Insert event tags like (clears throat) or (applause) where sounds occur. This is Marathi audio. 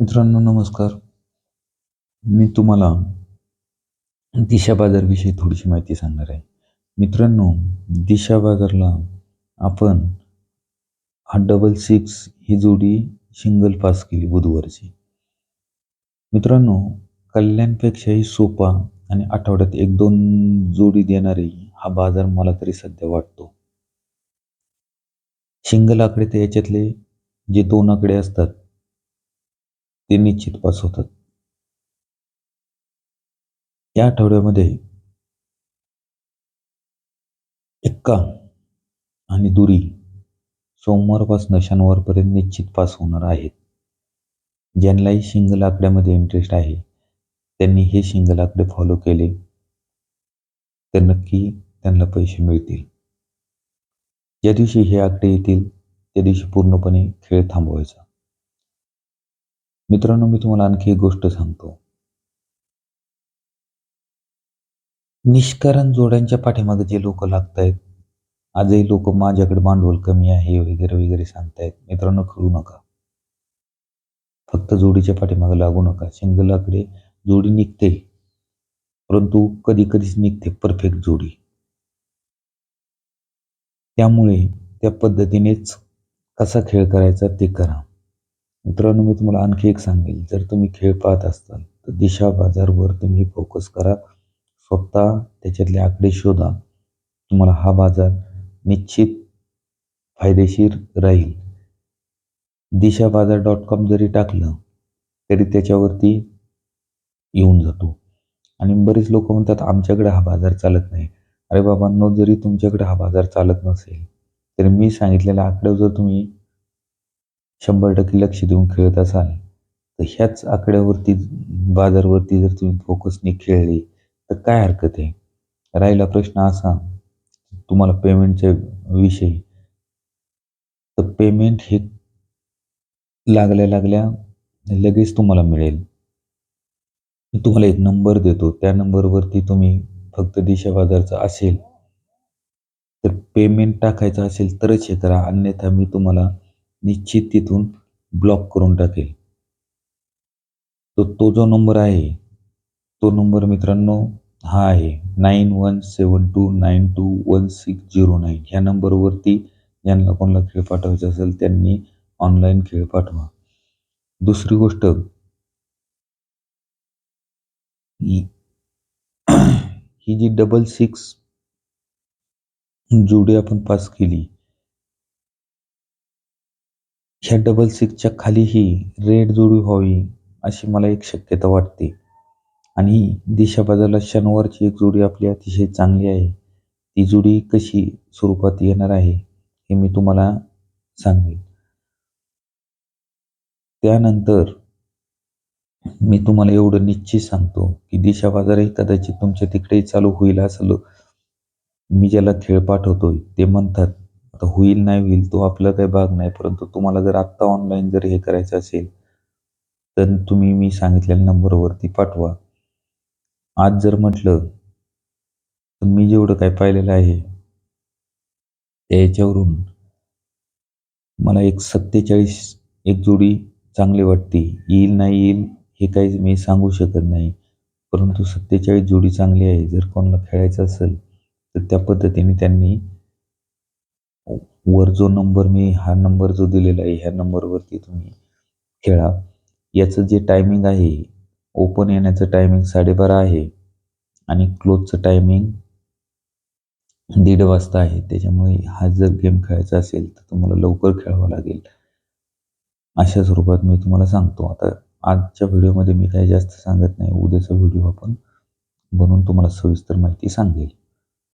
मित्रांनो नमस्कार. मी तुम्हाला दिशा बाजारविषयी थोडीशी माहिती सांगणार आहे. मित्रांनो दिशा बाजारला आपण हा डबल सिक्स ही जोडी सिंगल पास केली बुधवारची. मित्रांनो कल्याणपेक्षाही सोपा आणि आठवड्यात एक दोन जोडी देणारी हा बाजार मला तरी सध्या वाटतो. सिंगल आकडे तर याच्यातले जे दोन आकडे असतात ते निश्चित पास होतात या आठवड्यामध्ये एक्का आणि दुरी सोमवारपासून शनिवारपर्यंत निश्चित पास होणार आहेत. ज्यांनाही शिंगल आकड्यामध्ये इंटरेस्ट आहे त्यांनी हे शिंगल आकडे फॉलो केले तर नक्की त्यांना पैसे मिळतील. ज्या दिवशी हे आकडे येतील त्या दिवशी पूर्णपणे खेळ थांबवायचा. मित्रांनो मी तुम्हाला आणखी एक गोष्ट सांगतो. निष्कारण जोड्यांच्या पाठीमागे जे लोक लागतायत आजही लोक माझ्याकडे भांडवल कमी आहे वगैरे वगैरे सांगतायत. मित्रांनो खळू नका. फक्त जोडीच्या पाठीमागे लागू नका. सिंगलाकडे जोडी निघते. परंतु कधी कधीच निघते परफेक्ट जोडी. त्यामुळे त्या पद्धतीनेच कसा खेळ करायचा ते करा. मित्रांनो मी तुम्हाला आणखी एक सांगेल. जर तुम्ही खेळ पाहत असाल तर दिशा बाजारवर तुम्ही फोकस करा. स्वतः त्याच्यातले आकडे शोधा. तुम्हाला हा बाजार निश्चित फायदेशीर राहील. दिशा बाजार डॉट कॉम जरी टाकलं तरी त्याच्यावरती येऊन जातो. आणि बरेच लोक म्हणतात आमच्याकडे हा बाजार चालत नाही. अरे बाबांनो जरी तुमच्याकडे हा बाजार चालत नसेल तर मी सांगितलेल्या आकड्यावर जर तुम्ही शंभर टक्के लक्ष देऊन खेळत असाल तर ह्याच आकड्यावरती बाजारवरती जर तुम्ही फोकसने खेळले तर काय हरकत आहे? राहिला प्रश्न असा तुम्हाला पेमेंटच्या विषयी. तर पेमेंट हे लागल्या लागल्या लगेच तुम्हाला मिळेल. मी तुम्हाला एक नंबर देतो त्या नंबरवरती तुम्ही फक्त दिशा बाजारचा असेल तर पेमेंट टाकायचं असेल तरच हे करा. अन्यथा मी तुम्हाला निश्चित तिथून ब्लॉक करून टाकेल. तो तो जो नंबर आहे तो नंबर मित्रांनो हा आहे nine one seven two nine two one six zero nine ह्या नंबरवरती ज्यांना कोणाला खेळ पाठवायचा असेल त्यांनी ऑनलाईन खेळ पाठवा. दुसरी गोष्ट ही (clears throat) जी डबल सिक्स जोडी आपण पास केली ह्या डबल सिक्सच्या खालीही रेड जोडी व्हावी अशी मला एक शक्यता वाटते. आणि दिशा बाजारला शनिवारची एक जोडी आपली अतिशय चांगली आहे. ती जोडी कशी स्वरूपात येणार आहे हे मी तुम्हाला सांगेन. त्यानंतर मी तुम्हाला एवढं निश्चित सांगतो की दिशा बाजारही कदाचित तुमच्या तिकडेही चालू होईल असं मी ज्याला खेळ पाठवतोय ते म्हणतात. आता होईल नाही होईल तो आपला काही भाग नाही परंतु तुम्हाला जर आत्ता ऑनलाईन जर हे करायचं असेल तर तुम्ही मी सांगितलेल्या नंबरवरती पाठवा. आज जर म्हटलं तर मी जेवढं काय पाहिलेलं आहे त्याच्यावरून मला एक सत्तेचाळीस एक जोडी चांगली वाटते. येईल नाही येईल हे काही मी सांगू शकत नाही परंतु सत्तेचाळीस जोडी चांगली आहे. जर कोणाला खेळायचं असेल तर त्या पद्धतीने त्यांनी वर जो नंबर मी हा नंबर जो दिलेला आहे ह्या नंबरवरती तुम्ही खेळा. याचं जे टायमिंग आहे ओपन येण्याचं टायमिंग साडेबारा आहे आणि क्लोजचं टायमिंग दीड वाजता आहे. त्याच्यामुळे हा जर गेम खेळायचा असेल तर तुम्हाला लवकर खेळावा लागेल. अशा स्वरूपात मी तुम्हाला सांगतो. आता आजच्या व्हिडिओमध्ये मी काही जास्त सांगत नाही. उद्याचा व्हिडिओ आपण बनवून तुम्हाला सविस्तर माहिती सांगेल.